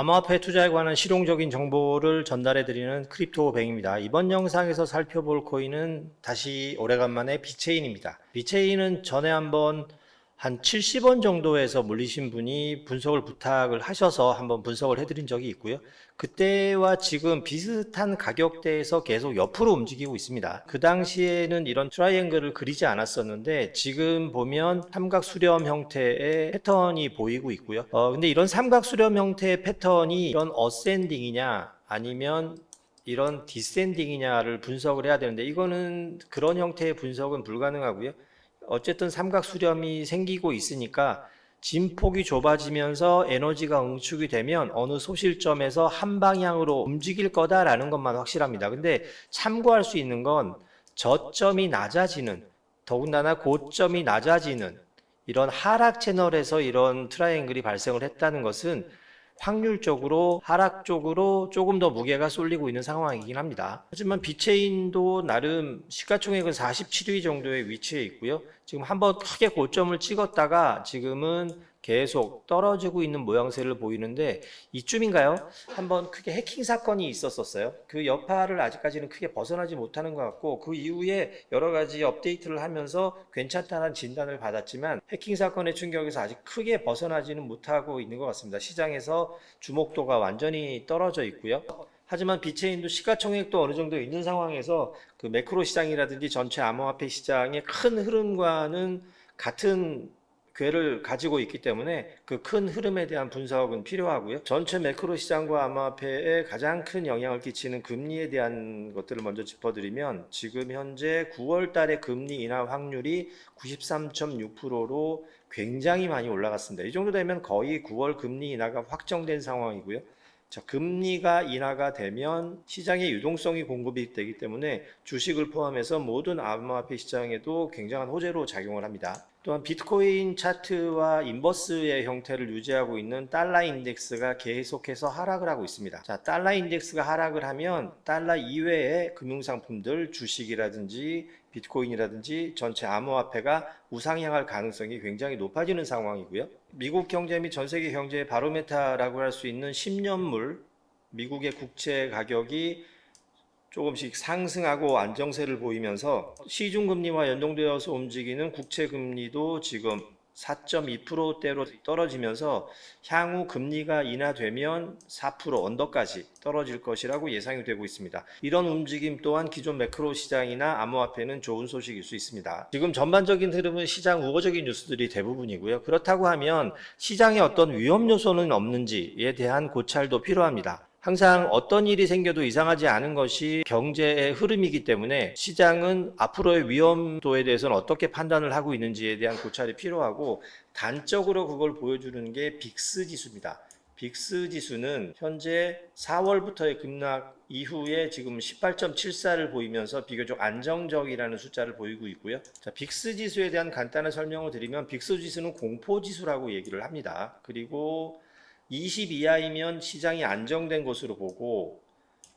암호화폐 투자에 관한 실용적인 정보를 전달해 드리는 크립토뱅입니다. 이번 영상에서 살펴볼 코인은 다시 오래간만에 비체인입니다. 비체인은 전에 한번 한 70원 정도에서 물리신 분이 분석을 부탁을 하셔서 한번 분석을 해드린 적이 있고요. 그때와 지금 비슷한 가격대에서 계속 옆으로 움직이고 있습니다. 그 당시에는 이런 트라이앵글을 그리지 않았었는데 지금 보면 삼각 수렴 형태의 패턴이 보이고 있고요. 어, 근데 이런 삼각 수렴 형태의 패턴이 이런 어센딩이냐 아니면 이런 디센딩이냐를 분석을 해야 되는데 이거는 그런 형태의 분석은 불가능하고요. 어쨌든 삼각 수렴이 생기고 있으니까 진폭이 좁아지면서 에너지가 응축이 되면 어느 소실점에서 한 방향으로 움직일 거다라는 것만 확실합니다. 근데 참고할 수 있는 건 저점이 낮아지는 더군다나 고점이 낮아지는 이런 하락 채널에서 이런 트라이앵글이 발생을 했다는 것은 확률적으로 하락 쪽으로 조금 더 무게가 쏠리고 있는 상황이긴 합니다. 하지만 비체인도 나름 시가총액은 47위 정도의 위치에 있고요. 지금 한번 크게 고점을 찍었다가 지금은 계속 떨어지고 있는 모양새를 보이는데 이쯤인가요? 한번 크게 해킹 사건이 있었었어요. 그 여파를 아직까지는 크게 벗어나지 못하는 것 같고 그 이후에 여러 가지 업데이트를 하면서 괜찮다는 진단을 받았지만 해킹 사건의 충격에서 아직 크게 벗어나지는 못하고 있는 것 같습니다. 시장에서 주목도가 완전히 떨어져 있고요. 하지만 비체인도 시가총액도 어느 정도 있는 상황에서 그 매크로 시장이라든지 전체 암호화폐 시장의 큰 흐름과는 같은 궤를 가지고 있기 때문에 그 큰 흐름에 대한 분석은 필요하고요. 전체 매크로 시장과 암호화폐에 가장 큰 영향을 끼치는 금리에 대한 것들을 먼저 짚어드리면 지금 현재 9월 달에 금리 인하 확률이 93.6%로 굉장히 많이 올라갔습니다. 이 정도 되면 거의 9월 금리 인하가 확정된 상황이고요. 자, 금리가 인하가 되면 시장의 유동성이 공급이 되기 때문에 주식을 포함해서 모든 암호화폐 시장에도 굉장한 호재로 작용을 합니다. 또한 비트코인 차트와 인버스의 형태를 유지하고 있는 달러 인덱스가 계속해서 하락을 하고 있습니다. 자, 달러 인덱스가 하락을 하면 달러 이외의 금융상품들, 주식이라든지 비트코인이라든지 전체 암호화폐가 우상향할 가능성이 굉장히 높아지는 상황이고요. 미국 경제 및 전 세계 경제의 바로메타라고 할 수 있는 10년물 미국의 국채 가격이 조금씩 상승하고 안정세를 보이면서 시중금리와 연동되어서 움직이는 국채금리도 지금 4.2%대로 떨어지면서 향후 금리가 인하되면 4% 언더까지 떨어질 것이라고 예상이 되고 있습니다. 이런 움직임 또한 기존 매크로 시장이나 암호화폐는 좋은 소식일 수 있습니다. 지금 전반적인 흐름은 시장 우호적인 뉴스들이 대부분이고요. 그렇다고 하면 시장에 어떤 위험 요소는 없는지에 대한 고찰도 필요합니다. 항상 어떤 일이 생겨도 이상하지 않은 것이 경제의 흐름이기 때문에 시장은 앞으로의 위험도에 대해서는 어떻게 판단을 하고 있는지에 대한 고찰이 필요하고 단적으로 그걸 보여주는 게 빅스 지수입니다. 빅스 지수는 현재 4월부터의 급락 이후에 지금 18.74를 보이면서 비교적 안정적이라는 숫자를 보이고 있고요. 자, 빅스 지수에 대한 간단한 설명을 드리면 빅스 지수는 공포 지수라고 얘기를 합니다. 그리고 20 이하이면 시장이 안정된 것으로 보고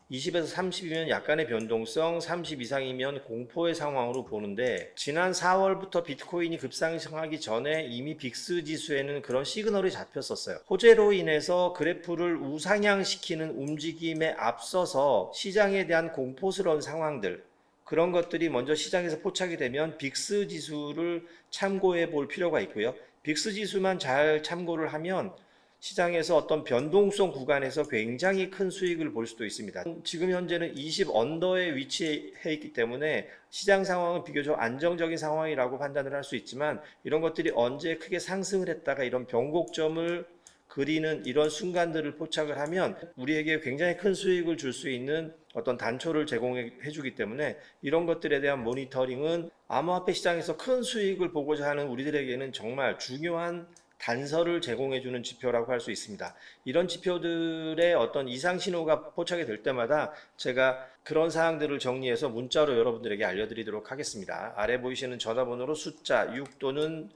20에서 30이면 약간의 변동성, 30 이상이면 공포의 상황으로 보는데 지난 4월부터 비트코인이 급상승하기 전에 이미 빅스 지수에는 그런 시그널이 잡혔었어요. 호재로 인해서 그래프를 우상향시키는 움직임에 앞서서 시장에 대한 공포스러운 상황들 그런 것들이 먼저 시장에서 포착이 되면 빅스 지수를 참고해 볼 필요가 있고요. 빅스 지수만 잘 참고를 하면 시장에서 어떤 변동성 구간에서 굉장히 큰 수익을 볼 수도 있습니다. 지금 현재는 20 언더에 위치해 있기 때문에 시장 상황은 비교적 안정적인 상황이라고 판단을 할 수 있지만 이런 것들이 언제 크게 상승을 했다가 이런 변곡점을 그리는 이런 순간들을 포착을 하면 우리에게 굉장히 큰 수익을 줄 수 있는 어떤 단초를 제공해 주기 때문에 이런 것들에 대한 모니터링은 암호화폐 시장에서 큰 수익을 보고자 하는 우리들에게는 정말 중요한 단서를 제공해주는 지표라고 할 수 있습니다. 이런 지표들의 어떤 이상 신호가 포착이 될 때마다 제가 그런 사항들을 정리해서 문자로 여러분들에게 알려드리도록 하겠습니다. 아래 보이시는 전화번호로 숫자 6 또는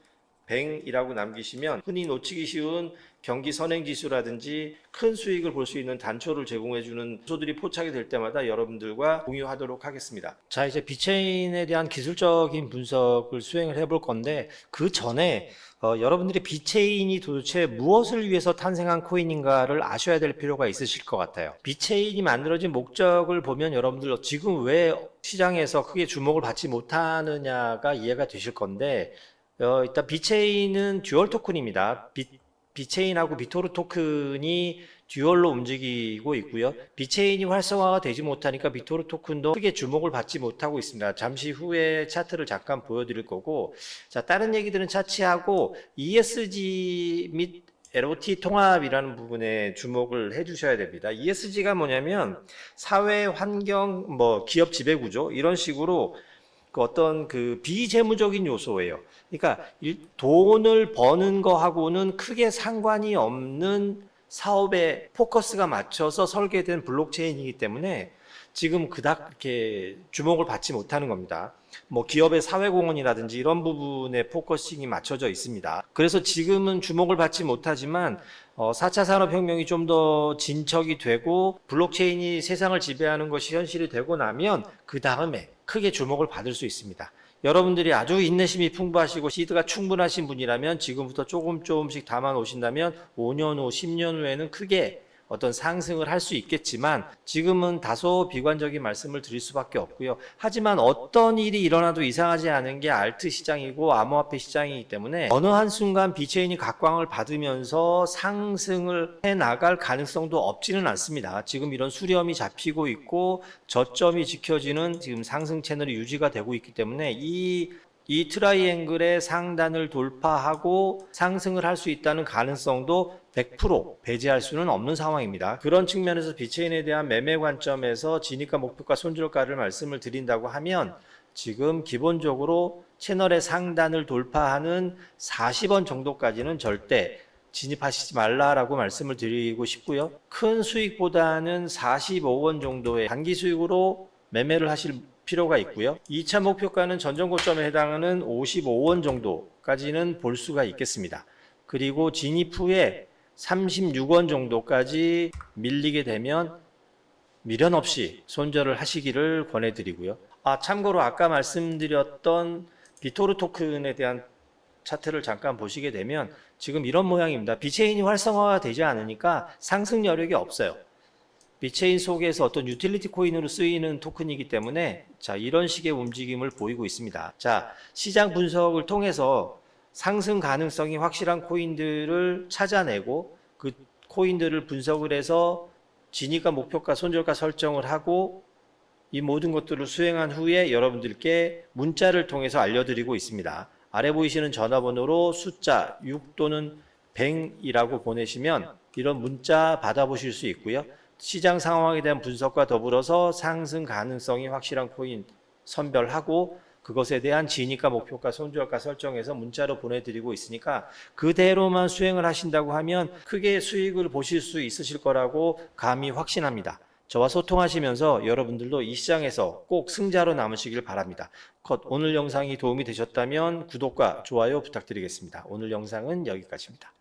뱅이라고 남기시면 흔히 놓치기 쉬운 경기 선행 지수라든지 큰 수익을 볼 수 있는 단초를 제공해 주는 소들이 포착이 될 때마다 여러분들과 공유하도록 하겠습니다. 자, 이제 비체인에 대한 기술적인 분석을 수행을 해볼 건데 그 전에 어, 여러분들이 비체인이 도대체 무엇을 위해서 탄생한 코인인가를 아셔야 될 필요가 있으실 것 같아요. 비체인이 만들어진 목적을 보면 여러분들 지금 왜 시장에서 크게 주목을 받지 못하느냐가 이해가 되실 건데 어, 일단 비체인은 듀얼 토큰입니다. 비, 비체인하고 비토르 토큰이 듀얼로 움직이고 있고요. 비체인이 활성화가 되지 못하니까 비토르 토큰도 크게 주목을 받지 못하고 있습니다. 잠시 후에 차트를 잠깐 보여드릴 거고, 자 다른 얘기들은 차치하고 ESG 및 LOT 통합이라는 부분에 주목을 해 주셔야 됩니다. ESG가 뭐냐면 사회 환경, 뭐 기업 지배 구조 이런 식으로 그 어떤 그 비재무적인 요소예요. 그러니까 일- 돈을 버는 거하고는 크게 상관이 없는 사업에 포커스가 맞춰서 설계된 블록체인이기 때문에 지금 그닥 이렇게 주목을 받지 못하는 겁니다. 뭐 기업의 사회공헌이라든지 이런 부분에 포커싱이 맞춰져 있습니다. 그래서 지금은 주목을 받지 못하지만 어, 4차 산업혁명이 좀 더 진척이 되고 블록체인이 세상을 지배하는 것이 현실이 되고 나면 그 다음에 크게 주목을 받을 수 있습니다. 여러분들이 아주 인내심이 풍부하시고 시드가 충분하신 분이라면 지금부터 조금 조금씩 담아 놓으신다면 5년 후, 10년 후에는 크게 어떤 상승을 할 수 있겠지만 지금은 다소 비관적인 말씀을 드릴 수밖에 없고요. 하지만 어떤 일이 일어나도 이상하지 않은 게 알트 시장이고 암호화폐 시장이기 때문에 어느 한순간 비체인이 각광을 받으면서 상승을 해 나갈 가능성도 없지는 않습니다. 지금 이런 수렴이 잡히고 있고 저점이 지켜지는 지금 상승 채널이 유지가 되고 있기 때문에 이 이 트라이앵글의 상단을 돌파하고 상승을 할 수 있다는 가능성도 100% 배제할 수는 없는 상황입니다. 그런 측면에서 비체인에 대한 매매 관점에서 진입가 목표가 손절가를 말씀을 드린다고 하면 지금 기본적으로 채널의 상단을 돌파하는 40원 정도까지는 절대 진입하시지 말라라고 말씀을 드리고 싶고요. 큰 수익보다는 45원 정도의 단기 수익으로 매매를 하실 필요가 있고요. 2차 목표가는 전전 고점에 해당하는 55원 정도까지는 볼 수가 있겠습니다. 그리고 진입 후에 36원 정도까지 밀리게 되면 미련 없이 손절을 하시기를 권해드리고요. 아, 참고로 아까 말씀드렸던 비토르 토큰에 대한 차트를 잠깐 보시게 되면 지금 이런 모양입니다. 비체인이 활성화가 되지 않으니까 상승 여력이 없어요. 비체인 속에서 어떤 유틸리티 코인으로 쓰이는 토큰이기 때문에 자 이런 식의 움직임을 보이고 있습니다. 자 시장 분석을 통해서 상승 가능성이 확실한 코인들을 찾아내고 그 코인들을 분석을 해서 진입가 목표가 손절가 설정을 하고 이 모든 것들을 수행한 후에 여러분들께 문자를 통해서 알려드리고 있습니다. 아래 보이시는 전화번호로 숫자 6 또는 100이라고 보내시면 이런 문자 받아보실 수 있고요. 시장 상황에 대한 분석과 더불어서 상승 가능성이 확실한 코인 선별하고 그것에 대한 진입가 목표가 손절가 설정해서 문자로 보내드리고 있으니까 그대로만 수행을 하신다고 하면 크게 수익을 보실 수 있으실 거라고 감히 확신합니다. 저와 소통하시면서 여러분들도 이 시장에서 꼭 승자로 남으시길 바랍니다. 컷 오늘 영상이 도움이 되셨다면 구독과 좋아요 부탁드리겠습니다. 오늘 영상은 여기까지입니다.